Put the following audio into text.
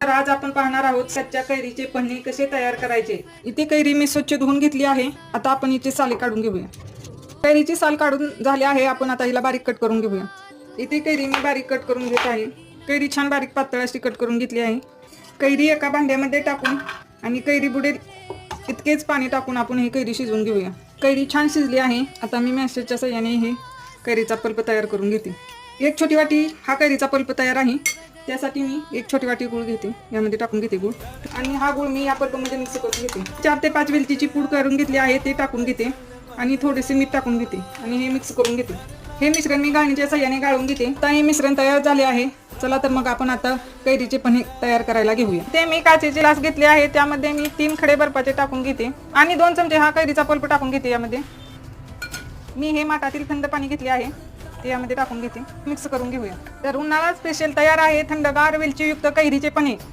तर आज आपण पाहणार आहोत कच्च्या कैरीचे पन्हे कसे तयार करायचे. इथे कैरी मी स्वच्छ धुवून घेतली आहे. आता आपण इथे साले काढून घेऊया. कैरीची साल काढून झाली आहे. आपण आता हिला बारीक कट करून घेऊया. इथे कैरी मी बारीक कट करून घेत आहे. कैरी छान बारीक पातळ अशी कट करून घेतली आहे. कैरी एका भांड्यामध्ये टाकून आणि कैरी बुडे इतकेच पाणी टाकून आपण ही कैरी शिजवून घेऊया. कैरी छान शिजली आहे. आता मी मॅसेजच्या सहाय्याने हे कैरीचा पल्प तयार करून घेते. एक छोटी वाटी हा कैरीचा पल्प तयार आहे. त्यासाठी मी एक छोटी वाटी गुळ घेते. यामध्ये टाकून घेते गुळ. आणि हा गुळ मी या पल्पमध्ये मिक्स करून घेते. चार ते पाच वेलचीची पूड करून घेतली आहे ते टाकून घेते. आणि थोडेसे मीठ टाकून घेते. आणि हे मिक्स करून घेते. हे मिश्रण मी गाळणीच्या सहाय्याने गाळून घेते. आता हे मिश्रण तयार झाले आहे. चला तर मग आपण आता कैरीचे पन्हे तयार करायला घेऊया. ते मी काचेचे ग्लास घेतले आहे. त्यामध्ये मी तीन खडे बर्फाचे टाकून घेते. आणि दोन चमचे हा कैरीचा पल्प टाकून घेते यामध्ये. मी हे माठातील थंड पाणी घेतले आहे. ते यामध्ये टाकून घेते. मिक्स करून घेऊया. तर उन्हाळा स्पेशल तयार आहे. थंडगार वेलचीयुक्त कैरीचे पनीर.